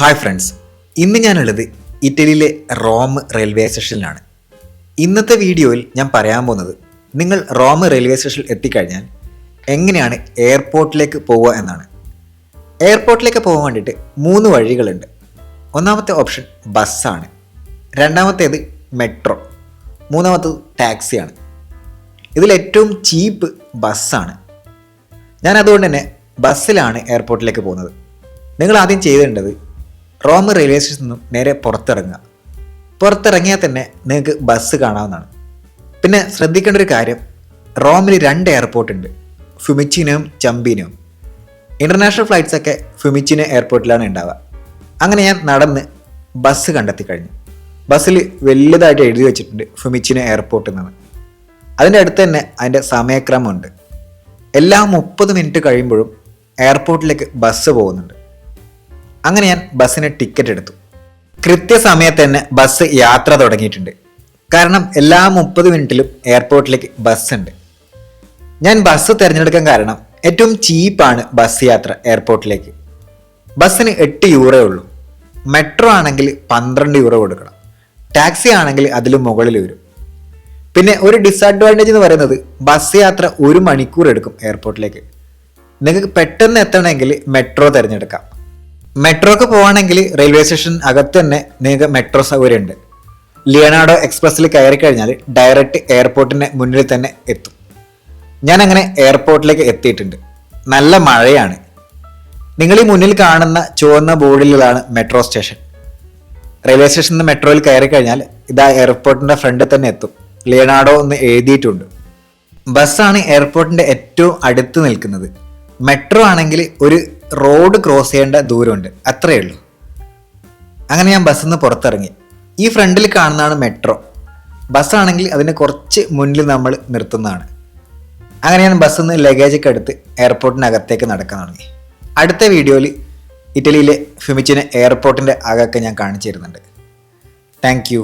Hi friends ഇന്ന് ഞാനുള്ളത് ഇറ്റലിയിലെ റോം റെയിൽവേ സ്റ്റേഷനിലാണ്. ഇന്നത്തെ വീഡിയോയിൽ ഞാൻ പറയാൻ പോകുന്നത് നിങ്ങൾ റോം റെയിൽവേ സ്റ്റേഷനിൽ എത്തിക്കഴിഞ്ഞാൽ എങ്ങനെയാണ് എയർപോർട്ടിലേക്ക് പോവുക എന്നാണ്. എയർപോർട്ടിലേക്ക് പോകാൻ വേണ്ടിയിട്ട് മൂന്ന് വഴികളുണ്ട്. ഒന്നാമത്തെ ഓപ്ഷൻ ബസ്സാണ്. രണ്ടാമത്തേത് മെട്രോ. മൂന്നാമത്തേത് ടാക്സിയാണ്. ഇതിലേറ്റവും ചീപ്പ് ബസ്സാണ്. ഞാൻ അതുകൊണ്ട് തന്നെ ബസ്സിലാണ് എയർപോർട്ടിലേക്ക് പോകുന്നത്. നിങ്ങൾ ആദ്യം ചെയ്തേണ്ടത് റോം റെയിൽവേ സ്റ്റേഷനിൽ നിന്നും നേരെ പുറത്തിറങ്ങുക. പുറത്തിറങ്ങിയാൽ തന്നെ നിങ്ങൾക്ക് ബസ് കാണാവുന്നതാണ്. പിന്നെ ശ്രദ്ധിക്കേണ്ട ഒരു കാര്യം റോമിൽ രണ്ട് എയർപോർട്ട് ഉണ്ട് ഫുമിച്ചിനോയും ചമ്പീനോയും. ഇന്റർനാഷണൽ ഫ്ലൈറ്റ്സൊക്കെ ഒക്കെ ഫുമിച്ചിനോ എയർപോർട്ടിലാണ് ഉണ്ടാവുക. അങ്ങനെ ഞാൻ നടന്ന് ബസ് കണ്ടെത്തി കഴിഞ്ഞു ബസ്സിൽ വലുതായിട്ട് എഴുതി വെച്ചിട്ടുണ്ട് ഫ്യുമിച്ചിന് എയർപോർട്ട് എന്നാണ്. അതിന്റെ അടുത്ത് തന്നെ അതിന്റെ സമയക്രമമുണ്ട്. എല്ലാ മുപ്പത് മിനിറ്റ് കഴിയുമ്പോഴും എയർപോർട്ടിലേക്ക് ബസ് പോകുന്നുണ്ട്. അങ്ങനെ ഞാൻ ബസ്സിന് ടിക്കറ്റ് എടുത്തു. കൃത്യസമയത്ത് തന്നെ ബസ് യാത്ര തുടങ്ങിയിട്ടുണ്ട്. കാരണം എല്ലാ മുപ്പത് മിനിറ്റിലും എയർപോർട്ടിലേക്ക് ബസ് ഉണ്ട് ഞാൻ ബസ് തിരഞ്ഞെടുക്കാൻ കാരണം ഏറ്റവും ചീപ്പാണ് ബസ് യാത്ര എയർപോർട്ടിലേക്ക് ബസ്സിന് എട്ട് യൂറേ ഉള്ളൂ. മെട്രോ ആണെങ്കിൽ പന്ത്രണ്ട് യൂറോ കൊടുക്കണം. ടാക്സി ആണെങ്കിൽ അതിൽ മുകളിൽ വരും. പിന്നെ ഒരു ഡിസഡ്വാന്റേജ് എന്ന് പറയുന്നത് ബസ് യാത്ര ഒരു മണിക്കൂർ എടുക്കും എയർപോർട്ടിലേക്ക് നിങ്ങൾക്ക് പെട്ടെന്ന് എത്തണമെങ്കിൽ മെട്രോ തിരഞ്ഞെടുക്കാം. മെട്രോക്ക് പോകണമെങ്കിൽ റെയിൽവേ സ്റ്റേഷൻ അകത്ത് തന്നെ നിങ്ങൾക്ക് മെട്രോ സൗകര്യമുണ്ട്. ലിയനാർഡോ എക്സ്പ്രസ്സിൽ കയറി കഴിഞ്ഞാൽ ഡയറക്റ്റ് എയർപോർട്ടിന് മുന്നിൽ തന്നെ എത്തും. ഞാൻ അങ്ങനെ എയർപോർട്ടിലേക്ക് എത്തിയിട്ടുണ്ട്. നല്ല മഴയാണ്. നിങ്ങൾ ഈ മുന്നിൽ കാണുന്ന ചുവന്ന ബോർഡിലാണ് മെട്രോ സ്റ്റേഷൻ. റെയിൽവേ സ്റ്റേഷനിൽ നിന്ന് മെട്രോയിൽ കയറി കഴിഞ്ഞാൽ ഇതാ എയർപോർട്ടിന്റെ ഫ്രണ്ടിൽ തന്നെ എത്തും. ലിയനാർഡോ എന്ന് എഴുതിയിട്ടുണ്ട്. ബസ്സാണ് എയർപോർട്ടിന്റെ ഏറ്റവും അടുത്ത് നിൽക്കുന്നത്. മെട്രോ ആണെങ്കിൽ ഒരു റോഡ് ക്രോസ് ചെയ്യേണ്ട ദൂരമുണ്ട്. അത്രയേ ഉള്ളൂ. അങ്ങനെ ഞാൻ ബസ്സിൽ നിന്ന് പുറത്തിറങ്ങി. ഈ ഫ്രണ്ടിൽ കാണുന്നതാണ് മെട്രോ. ബസ്സാണെങ്കിൽ അതിന് കുറച്ച് മുന്നിൽ നമ്മൾ നിർത്തുന്നതാണ്. അങ്ങനെ ഞാൻ ബസ്സിൽ നിന്ന് ലഗേജൊക്കെ എടുത്ത് എയർപോർട്ടിനകത്തേക്ക് നടക്കാൻ തുടങ്ങി. അടുത്ത വീഡിയോയിൽ ഇറ്റലിയിലെ ഫിമിച്ചിന് എയർപോർട്ടിന്റെ അകമൊക്കെ ഞാൻ കാണിച്ചു തരുന്നുണ്ട്. താങ്ക്